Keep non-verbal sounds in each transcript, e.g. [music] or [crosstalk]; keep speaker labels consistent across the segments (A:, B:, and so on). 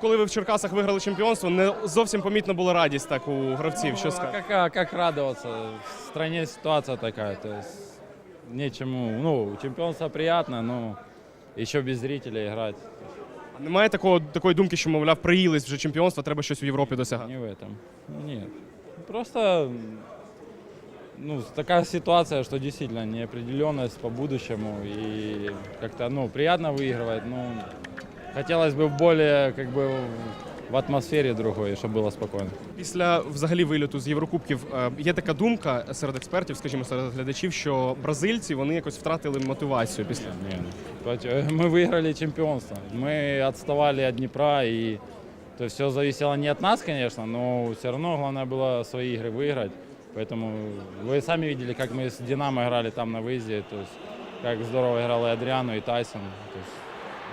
A: коли ви в Черкасах виграли чемпіонство, не зовсім помітно була радість так у гравців. Що
B: Ну, а
A: сказати?
B: как, а как радоваться? В стране ситуация такая, то есть нечему. Ну, чемпионство приятно, но еще без зрителей играть
A: Немає такого такої думки, що мовляв, приїлись вже чемпіонство, треба щось в Європі досягати.
B: не в этом. Нет. Просто ну, такая ситуация, что действительно неопределенность по будущему. И как-то, ну, приятно выигрывать, но хотелось бы более, как бы, в атмосфере другой, чтобы было спокойно.
A: Після взагалі виліту з Єврокубків е, є така думка серед експертів, скажімо, серед глядачів, що бразильці вони якось втратили мотивацію після.
B: Не, Пот- Мы выиграли чемпионство. Мы отставали от Днепра, и то есть все зависело не от нас, конечно, но все равно главное было свои игры выиграть. Поэтому вы сами видели, как мы с Динамо играли там на выезде, то есть как здорово играл и Адриану, и Тайсон. То есть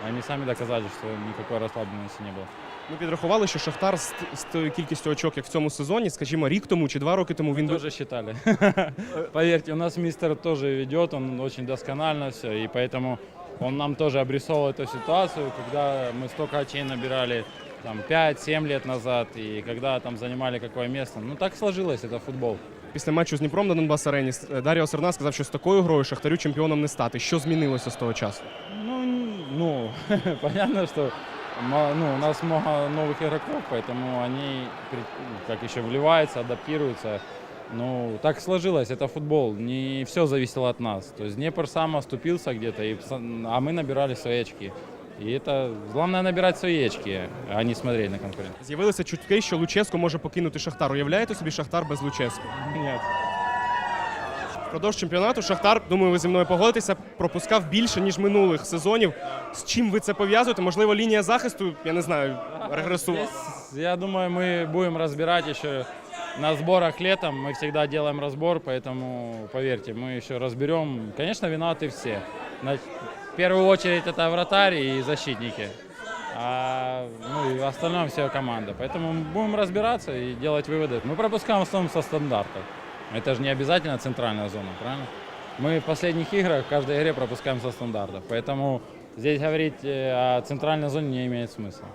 B: они сами доказали, что никакой расслабленности не было.
A: Ми підрахували, що Шахтар з, з тою кількістю очок, як в цьому сезоні, скажімо, рік тому чи два роки тому він
B: Мы
A: би
B: тоже считали. [laughs] Поверьте, у нас мистер тоже ведет, он очень досконально все, и поэтому он нам тоже обрисовал эту ситуацию, когда мы столько очей набирали там 5-7 лет назад, и когда там занимали какое место. Ну так сложилось, это футбол.
A: після матчу з Дніпром на Донбас Арені е, Даріо Серна сказав, що з такою грою Шахтарю чемпіоном не стати. Що змінилося з того часу?
B: Ну, [laughs] н- ну понятно, что ма- ну, у нас много новых игроков, поэтому они при- как еще вливаются, адаптируются. Ну, так сложилось, это футбол, не все зависело от нас. То есть Днепр сам оступился где-то, и, пса- а мы набирали свои очки. И это главное набирать свои очки, а не смотреть на конкурентов.
A: З'явилися чутки, що Луческо може покинути Шахтар. Уявляєте собі Шахтар без Луческо?
B: Нет.
A: Впродовж чемпіонату Шахтар, думаю, ви зі мною погодитеся, пропускав більше ніж минулих сезонів. З чим ви це пов'язуєте? Можливо, лінія захисту, я не знаю, регресувала.
B: Здесь, я думаю, мы будем разбирать еще на сборах летом. Мы всегда делаем разбор, поэтому, поверьте, мы еще разберем. Конечно, виноваты все. На- В первую очередь это вратарь и защитники. А, ну и в остальном вся команда. Поэтому мы будем разбираться и делать выводы. Мы пропускаем в основном со стандартов. Это же не обязательно центральная зона, правильно? Мы в последних играх в каждой игре пропускаем со стандартов. Поэтому здесь говорить э, о центральной зоне не имеет смысла.